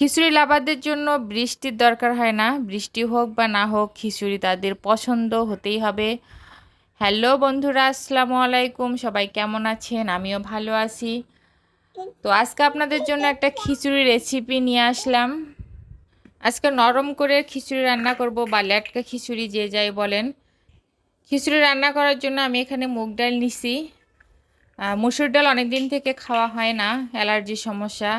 খিচুড়ি লাভারদের জন্য বৃষ্টির দরকার হয় না। বৃষ্টি হোক বা না হোক, খিচুড়ি তাদের পছন্দ হতেই হবে। হ্যালো বন্ধুরা, আসসালামু আলাইকুম। সবাই কেমন আছেন? আমিও ভালো আছি। তো আজকে আপনাদের জন্য একটা খিচুড়ি রেসিপি নিয়ে আসলাম। আজকে নরম করে খিচুড়ি রান্না করব বা ল্যাটকা খিচুড়ি যে যাই বলেন। খিচুড়ি রান্না করার জন্য আমি এখানে মুগ ডাল নিছি। মুসুর ডাল অনেক দিন থেকে খাওয়া হয় না, অ্যালার্জির সমস্যা।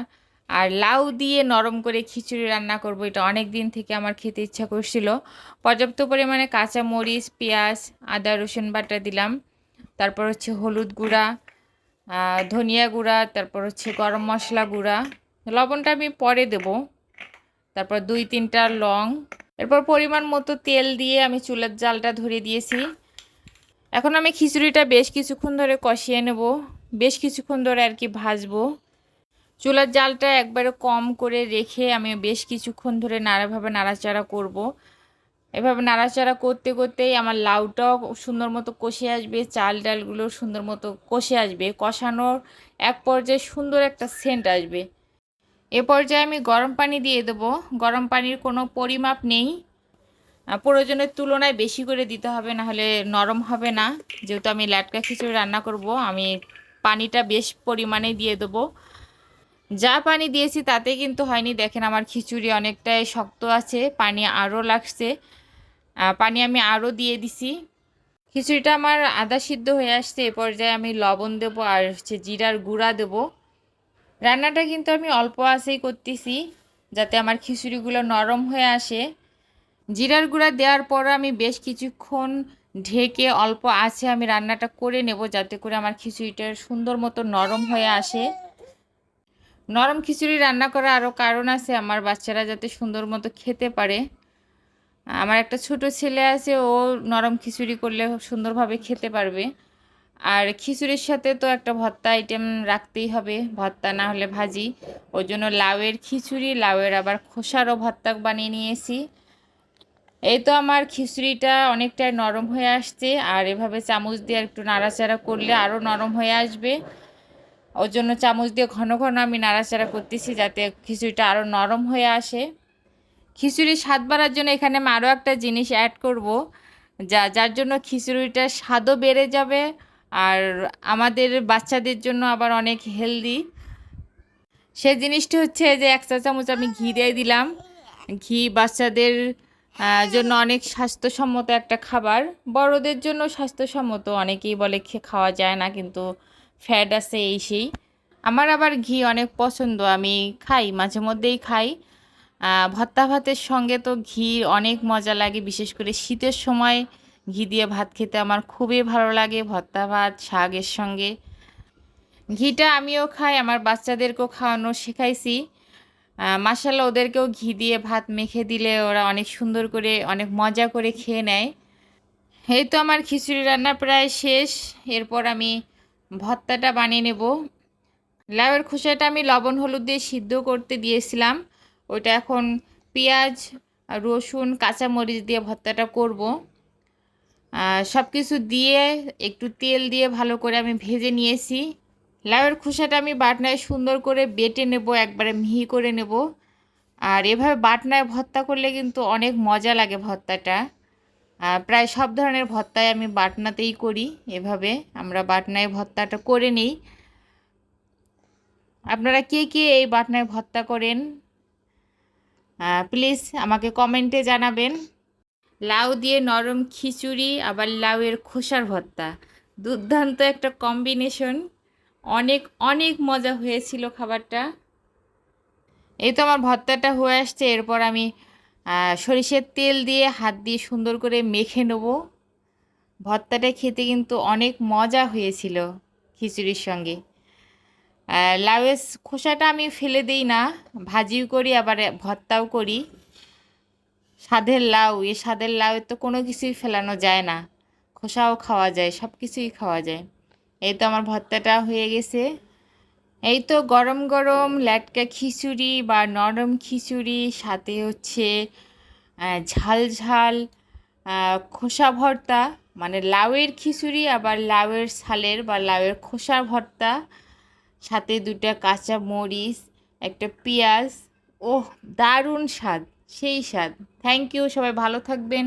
আর লাউ দিয়ে নরম করে খিচুড়ি রান্না করব, এটা অনেক দিন থেকে আমার খেতে ইচ্ছা করছিল। পর্যাপ্ত পরিমাণে কাঁচা মরিচ, পেঁয়াজ, আদা, রসুন বাটা দিলাম। তারপর হচ্ছে হলুদ গুঁড়া ধনিয়া গুঁড়া, তারপর হচ্ছে গরম মশলা গুঁড়া। লবণটা আমি পরে দেব। তারপর দুই তিনটা লং। এরপর পরিমাণ মতো তেল দিয়ে আমি চুলার জালটা ধরে দিয়েছি। এখন আমি খিচুড়িটা বেশ কিছুক্ষণ ধরে কষিয়ে নেব। বেশ কিছুক্ষণ ধরে আর কি ভাজবো। চুলার জালটা একবারে কম করে রেখে আমি বেশ কিছুক্ষণ ধরে নাড়াভাবে নাড়াচাড়া করব। এভাবে নাড়াচাড়া করতে করতেই আমার লাউটাও সুন্দর মতো কষে আসবে, চাল ডালগুলো সুন্দর মতো কষে আসবে, কষানোর এক পর্যায়ে সুন্দর একটা সেন্ট আসবে। এ পর্যায়ে আমি গরম পানি দিয়ে দেব, গরম পানির কোনো পরিমাপ নেই। প্রয়োজনের তুলনায় বেশি করে দিতে হবে না হলে নরম হবে না। যেহেতু আমি ল্যাটকা খিচুড়ি রান্না করব, আমি পানিটা বেশ পরিমাণে দিয়ে দেবো। যা পানি দিয়েছি তাতে কিন্তু হয়নি। দেখেন আমার খিচুড়ি অনেকটাই শক্ত আছে, পানি আরও লাগছে। পানি আমি আরও দিয়ে দিছি। খিচুড়িটা আমার আদা সিদ্ধ হয়ে আসছে, এ পর্যায়ে আমি লবণ দেবো আর হচ্ছে জিরার গুঁড়া দেব। রান্নাটা কিন্তু আমি অল্প আসেই করতেছি, যাতে আমার খিচুড়িগুলো নরম হয়ে আসে। জিরার গুঁড়া দেওয়ার পর আমি বেশ কিছুক্ষণ ঢেকে অল্প আছে আমি রান্নাটা করে নেব, যাতে করে আমার খিচুড়িটা সুন্দর মতো নরম হয়ে আসে। নরম খিচুড়ি রান্না করা আরও কারণ আছে। আমার বাচ্চারা যাতে সুন্দর মতো খেতে পারে। আমার একটা ছোট ছেলে আছে, ও নরম খিচুড়ি করলে সুন্দরভাবে খেতে পারবে। আর খিচুড়ির সাথে তো একটা ভর্তা আইটেম রাখতেই হবে। ভর্তা না হলে ভাজি। ওই জন্য লাউয়ের খিচুড়ি, লাউয়ের আবার খোসারও ভর্তা বানিয়ে নিয়েছি। এই তো আমার খিচুড়িটা অনেকটাই নরম হয়ে আসছে। আর এভাবে চামচ দিয়ে একটু নাড়াচাড়া করলে আরও নরম হয়ে আসবে। ওর জন্য চামচ দিয়ে ঘন ঘন আমি নাড়াচাড়া করতেছি যাতে খিচুড়িটা আরও নরম হয়ে আসে। খিচুড়ি স্বাদ বাড়ার জন্য এখানে আমি আরও একটা জিনিস অ্যাড করব, যা, যার জন্য খিচুড়িটার স্বাদও বেড়ে যাবে আর আমাদের বাচ্চাদের জন্য আবার অনেক হেলদি সে জিনিসটি হচ্ছে যে এক চা চামচ আমি ঘি দিয়ে দিলাম। ঘি বাচ্চাদের জন্য অনেক স্বাস্থ্যসম্মত একটা খাবার। বড়দের জন্য স্বাস্থ্যসম্মত, অনেকেই বলে খাওয়া যায় না, কিন্তু ফ্যাট আছে এই সেই। আমার আবার ঘি অনেক পছন্দ, আমি খাই, মাঝে মধ্যেই খাই। ভর্তা ভাতের সঙ্গে তো ঘি অনেক মজা লাগে, বিশেষ করে শীতের সময় ঘি দিয়ে ভাত খেতে আমার খুবই ভালো লাগে, ভর্তা ভাত, শাকের সঙ্গে। ঘিটা আমিও খাই, আমার বাচ্চাদেরকেও খাওয়ানো শেখাইছি। মাসাল্লাহ ওদেরকেও ঘি দিয়ে ভাত মেখে দিলে ওরা অনেক সুন্দর করে, অনেক মজা করে খেয়ে নেয়। এই তো আমার খিচুড়ি রান্না প্রায় শেষ, এরপর আমি ভর্তাটা বানিয়ে নেব। লাউয়ের খোসাটা আমি লবণ, হলুদ দিয়ে সিদ্ধ করতে দিয়েছিলাম। ওটা এখন পেঁয়াজ, রসুন, কাঁচামরিচ দিয়ে ভর্তাটা করব। সব কিছু দিয়ে একটু তেল দিয়ে ভালো করে আমি ভেজে নিয়েছি। লাউয়ের খোসাটা আমি বাটনায় সুন্দর করে বেটে নেব, একবারে মিহি করে নেব। আর এভাবে বাটনায় ভর্তা করলে কিন্তু অনেক মজা লাগে ভর্তাটা। প্রায় সব ধরনের ভর্তায় আমি বাটনাতেই করি, এভাবে আমরা বাটনায় ভর্তাটা করে নিই। আপনারা কে কে এই বাটনায় ভর্তা করেন প্লিজ আমাকে কমেন্টে জানাবেন। লাউ দিয়ে নরম খিচুড়ি, আবার লাউয়ের খোসার ভর্তা দুর্দান্ত একটা কম্বিনেশন অনেক অনেক মজা হয়েছিল খাবারটা। এই তো আমার ভর্তাটা হয়ে আসছে, এরপর আমি সরিষের তেল দিয়ে হাত দিয়ে সুন্দর করে মেখে নেব। ভর্তাটা খেতে কিন্তু অনেক মজা হয়েছিল খিচুড়ির সঙ্গে। লাউয়ের খোসাটা আমি ফেলে দিই না, ভাজিও করি, আবার ভর্তাও করি। স্বাদের লাউ এ স্বাদের লাউয়ের তো কোনো কিছুই ফেলানো যায় না। খোসাও খাওয়া যায় সব কিছুই খাওয়া যায়। এই তো আমার ভর্তাটা হয়ে গেছে। এই তো গরম গরম ল্যাটকা খিচুড়ি বা নরম খিচুড়ি, সাথে হচ্ছে ঝাল ঝাল খোসা ভর্তা মানে লাউয়ের খিচুড়ি, আবার লাউয়ের ছালের বা লাউয়ের খোসা ভর্তা, সাথে দুটা কাঁচা মরিচ, একটা পেঁয়াজ, ওহ, দারুণ স্বাদ, সেই স্বাদ। থ্যাংক ইউ সবাই ভালো থাকবেন।